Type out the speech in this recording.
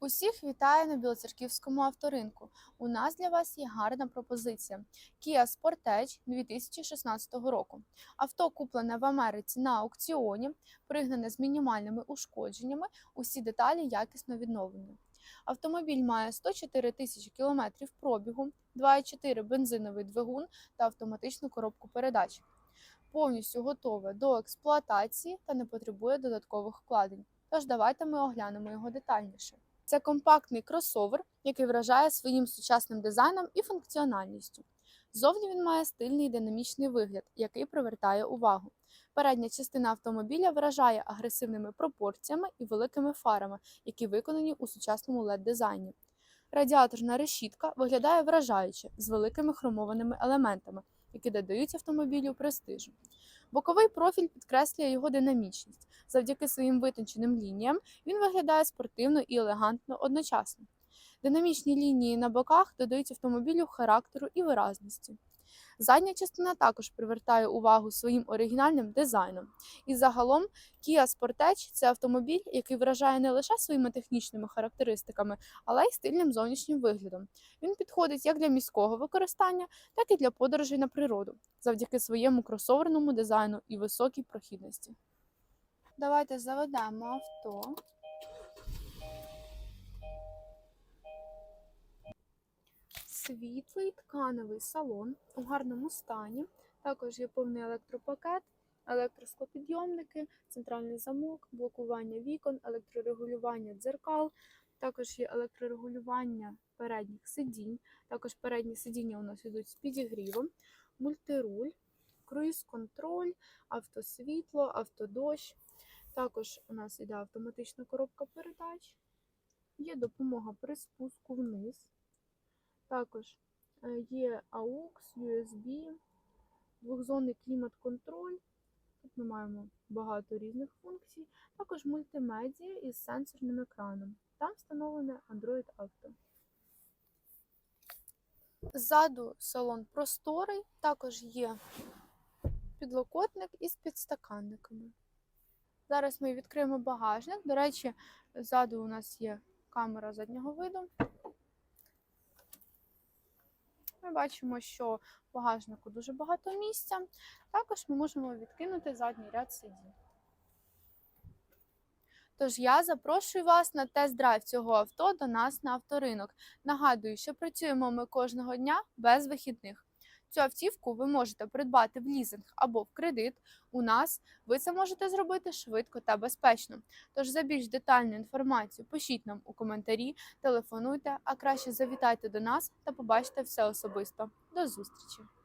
Усіх вітаю на Білоцерківському авторинку. У нас для вас є гарна пропозиція Kia Sportage 2016 року. Авто куплене в Америці на аукціоні, пригнане з мінімальними ушкодженнями, усі деталі якісно відновлені. Автомобіль має 104 тисячі кілометрів пробігу, 2,4 бензиновий двигун та автоматичну коробку передач. Повністю готове до експлуатації та не потребує додаткових вкладень. Тож давайте ми оглянемо його детальніше. Це компактний кросовер, який вражає своїм сучасним дизайном і функціональністю. Зовні він має стильний динамічний вигляд, який привертає увагу. Передня частина автомобіля вражає агресивними пропорціями і великими фарами, які виконані у сучасному led дизайні Радіаторна решітка виглядає вражаюче з великими хромованими елементами, які додають автомобілю престижу. Боковий профіль підкреслює його динамічність. Завдяки своїм витонченим лініям він виглядає спортивно і елегантно одночасно. Динамічні лінії на боках додають автомобілю характеру і виразності. Задня частина також привертає увагу своїм оригінальним дизайном. І загалом Kia Sportage – це автомобіль, який вражає не лише своїми технічними характеристиками, але й стильним зовнішнім виглядом. Він підходить як для міського використання, так і для подорожей на природу, завдяки своєму кросоверному дизайну і високій прохідності. Давайте заведемо авто. Світлий тканевий салон у гарному стані. Також є повний електропакет, електросклопідйомники, центральний замок, блокування вікон, електрорегулювання дзеркал. Також є електрорегулювання передніх сидінь. Також передні сидіння у нас йдуть з підігрівом, мультируль, круїз-контроль, автосвітло, автодощ. Також у нас іде автоматична коробка передач. Є допомога при спуску вниз. Також е, є AUX, USB, двохзонний клімат-контроль. Тут ми маємо багато різних функцій. Також мультимедіа із сенсорним екраном. Там встановлене Android Auto. Ззаду салон просторий, також є підлокотник із підстаканниками. Зараз ми відкриємо багажник. До речі, ззаду у нас є камера заднього виду. Ми бачимо, що в багажнику дуже багато місця. Також ми можемо відкинути задній ряд сидінь. Тож я запрошую вас на тест-драйв цього авто до нас на авторинок. Нагадую, що працюємо ми кожного дня без вихідних. Цю автівку ви можете придбати в лізинг або в кредит. У нас ви це можете зробити швидко та безпечно. Тож за більш детальну інформацію пишіть нам у коментарі, телефонуйте, а краще завітайте до нас та побачите все особисто. До зустрічі!